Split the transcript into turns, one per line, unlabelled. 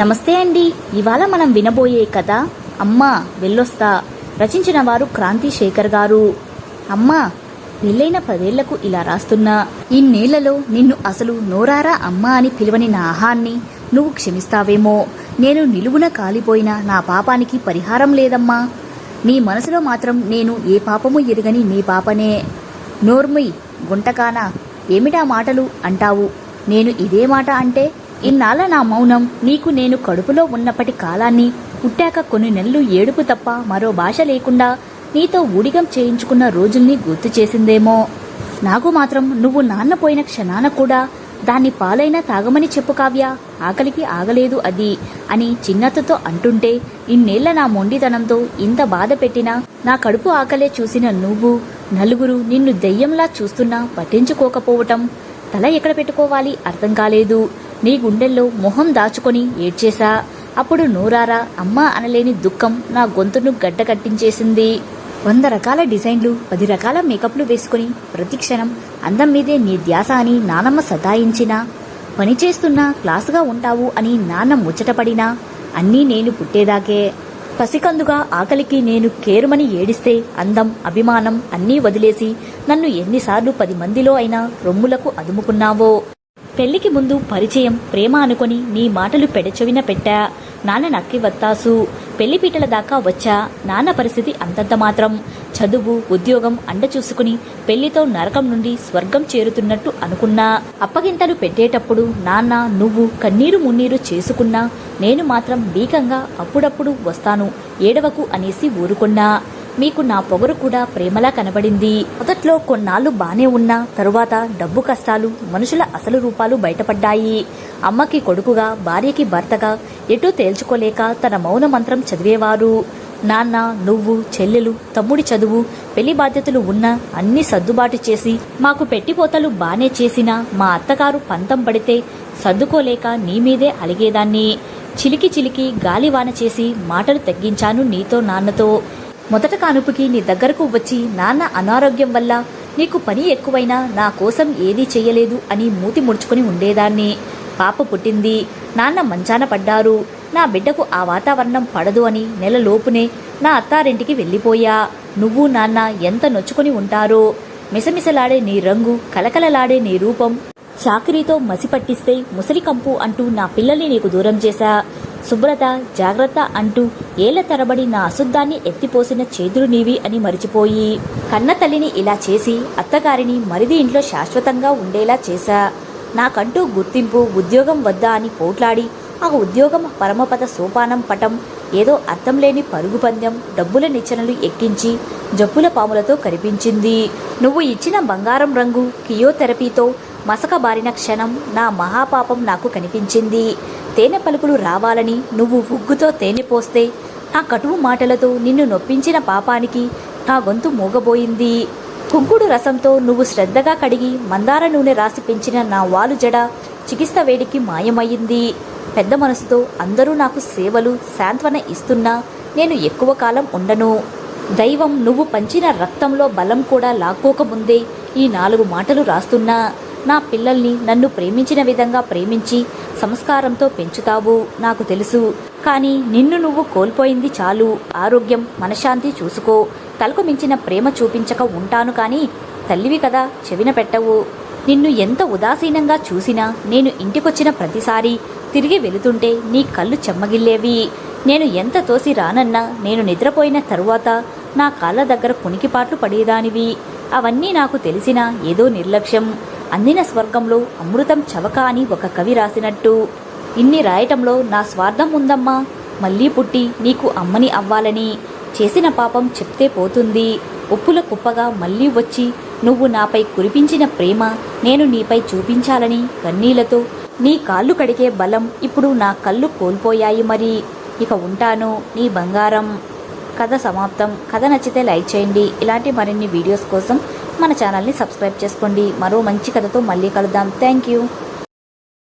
నమస్తే అండి. ఇవాళ మనం వినబోయే కథ అమ్మ వెళ్ళొస్తా రచించిన వారు క్రాంతి శేఖర్ గారు. అమ్మా పెళ్ళైన పదేళ్ళకు ఇలా రాస్తున్నా. ఇన్నేళ్ళలో నిన్ను అసలు నోరారా అమ్మా అని పిలువని నా ఆహాన్ని నువ్వు క్షమిస్తావేమో. నేను నిలువున కాలిపోయిన నా పాపానికి పరిహారం లేదమ్మా. నీ మనసులో మాత్రం నేను ఏ పాపము ఎరుగని నీ పాపనే. నోర్ముయ్ గుంటకానా ఏమిటా మాటలు అంటావు? నేను ఇదే మాట అంటే ఇన్నాళ్ళ నా మౌనం నీకు నేను కడుపులో ఉన్నప్పటి కాలాన్ని పుట్టాక కొన్ని నెలలు ఏడుపు తప్ప మరో భాష లేకుండా నీతో ఊడిగం చేయించుకున్న రోజుల్ని గుర్తు చేసిందేమో. నాకు మాత్రం నువ్వు నాన్న పోయిన క్షణాన కూడా దాన్ని పాలైనా తాగమని చెప్పు కావ్య. ఆకలికి ఆగలేదు అది అని చిన్నతతో అంటుంటే ఇన్నేళ్ళ నా మొండితనంతో ఇంత బాధ పెట్టినా నా కడుపు ఆకలే చూసిన నువ్వు నలుగురు నిన్ను దెయ్యంలా చూస్తున్నా పట్టించుకోకపోవటం తల ఎక్కడ పెట్టుకోవాలి అర్థం కాలేదు. నీ గుండెల్లో మొహం దాచుకొని ఏడ్చేశా? అప్పుడు నూరారా అమ్మా అనలేని దుఃఖం నా గొంతును గడ్డ కట్టించేసింది. వంద రకాల డిజైన్లు పది రకాల మేకప్లు వేసుకుని ప్రతిక్షణం అందం మీదే నీ ధ్యాస అని నానమ్మ సతాయించినా పని చేస్తున్నా క్లాసుగా ఉంటావు అని నాన్న ముచ్చటపడినా అన్నీ నేను పుట్టేదాకే. పసికందుగా ఆకలికి నేను కేరుమని ఏడిస్తే అందం అభిమానం అన్నీ వదిలేసి నన్ను ఎన్నిసార్లు పది మందిలో అయినా రొమ్ములకు అదుముకున్నావో? పెళ్ళికి ముందు పరిచయం ప్రేమ అనుకొని నీ మాటలు పెడచెవిన పెట్టా. నాన్న నక్కి వత్తాసు. పెళ్ళి పీటల దాకా వచ్చా. నాన్న పరిస్థితి అంతంత మాత్రం. చదువు ఉద్యోగం అండ చూసుకుని పెళ్ళితో నరకం నుండి స్వర్గం చేరుతున్నట్టు అనుకున్నా. అప్పగింతలు పెట్టేటప్పుడు నాన్న నువ్వు కన్నీరు మున్నీరు చేసుకున్నా. నేను మాత్రం బీకంగా అప్పుడప్పుడు వస్తాను. ఏడవకు అనేసి ఊరుకున్నా. మీకు నా పొగరు కూడా ప్రేమలా కనబడింది. మొదట్లో కొన్నాళ్ళు బానే ఉన్నా తరువాత డబ్బు కష్టాలు మనుషుల అసలు రూపాలు బయటపడ్డాయి. అమ్మకి కొడుకుగా భార్యకి భర్తగా ఎటూ తేల్చుకోలేక తన మౌన మంత్రం చదివేవారు. నాన్న నువ్వు చెల్లెలు తమ్ముడి చదువు పెళ్ళి బాధ్యతలు ఉన్న అన్ని సర్దుబాటు చేసి మాకు పెట్టిపోతలు బానే చేసినా మా అత్తగారు పంతం పడితే సర్దుకోలేక నీ మీదే అలిగేదాన్ని. చిలికి చిలికి గాలివాన చేసి మాటలు తగ్గించాను నీతో నాన్నతో. మొదట కానుపుకి నీ దగ్గరకు వచ్చి నాన్న అనారోగ్యం వల్ల నీకు పని ఎక్కువైనా నా కోసం ఏదీ చేయలేదు అని మూతి ముడుచుకుని ఉండేదాన్ని. పాప పుట్టింది. నాన్న మంచాన పడ్డారు. నా బిడ్డకు ఆ వాతావరణం పడదు అని నెలలోపునే నా అత్తారింటికి వెళ్ళిపోయా. నువ్వు నాన్న ఎంత నొచ్చుకుని ఉంటారో? మిసమిసలాడే నీ రంగు కలకలలాడే నీ రూపం. చాకరీతో మసి పట్టిస్తే ముసలి కంపు అంటూ నా పిల్లల్ని నీకు దూరం చేశా. శుభ్రత జాగ్రత్త అంటూ ఏళ్ళ తరబడి నా అశుద్ధాన్ని ఎత్తిపోసిన చేతులు నీవి అని మరిచిపోయి కన్న తల్లిని ఇలా చేసి అత్తగారిని మరిది ఇంట్లో శాశ్వతంగా ఉండేలా చేశా. నాకంటూ గుర్తింపు ఉద్యోగం వద్దా అని పోట్లాడి ఆ ఉద్యోగం పరమపద సోపానం పటం ఏదో అర్థం లేని పరుగు పందెం డబ్బుల నిచ్చెనలు ఎక్కించి జబ్బుల పాములతో కనిపించింది నువ్వు ఇచ్చిన బంగారం రంగు కియోథెరపీతో మసకబారిన క్షణం నా మహాపాపం నాకు కనిపించింది. తేనె పలుకులు రావాలని నువ్వు ఉగ్గుతో తేనె పోస్తే నా కటువు మాటలతో నిన్ను నొప్పించిన పాపానికి నా గొంతు మూగబోయింది. కుంకుడు రసంతో నువ్వు శ్రద్ధగా కడిగి మందార నూనె రాసి పెంచిన నా వాలు జడ చికిత్స వేడికి మాయమయ్యింది. పెద్ద మనసుతో అందరూ నాకు సేవలు సాంత్వన ఇస్తున్నా నేను ఎక్కువ కాలం ఉండను. దైవం నువ్వు పంచిన రక్తంలో బలం కూడా లాక్కోకముందే ఈ నాలుగు మాటలు రాస్తున్నా. నా పిల్లల్ని నన్ను ప్రేమించిన విధంగా ప్రేమించి సంస్కారంతో పెంచుతావు నాకు తెలుసు. కానీ నిన్ను నువ్వు కోల్పోయింది చాలు. ఆరోగ్యం మనశ్శాంతి చూసుకో. తలకు మించిన ప్రేమ చూపించక ఉంటాను కానీ తల్లివి కదా చెవిన పెట్టవు. నిన్ను ఎంత ఉదాసీనంగా చూసినా నేను ఇంటికొచ్చిన ప్రతిసారి తిరిగి వెళుతుంటే నీ కళ్ళు చెమ్మగిల్లేవి. నేను ఎంత తోసి రానన్నా నేను నిద్రపోయిన తరువాత నా కాళ్ళ దగ్గర కునికిపాట్లు పడేదానివి. అవన్నీ నాకు తెలిసిన ఏదో నిర్లక్ష్యం. అందిన స్వర్గంలో అమృతం చవక అని ఒక కవి రాసినట్టు. ఇన్ని రాయటంలో నా స్వార్థం ఉందమ్మా. మళ్ళీ పుట్టి నీకు అమ్మని అవ్వాలని. చేసిన పాపం చెప్తే పోతుంది. ఉప్పుల కుప్పగా మళ్ళీ వచ్చి నువ్వు నాపై కురిపించిన ప్రేమ నేను నీపై చూపించాలని కన్నీళ్ళతో నీ కాళ్ళు కడిగే బలం ఇప్పుడు నా కళ్ళు కోల్పోయాయి మరి. ఇక ఉంటాను నీ బంగారం. కథ సమాప్తం. కథ నచ్చితే లైక్ చేయండి. ఇలాంటి మరిన్ని వీడియోస్ కోసం మన ఛానల్ని సబ్స్క్రైబ్ చేసుకోండి. మరో మంచి కథతో మళ్ళీ కలుద్దాం. Thank you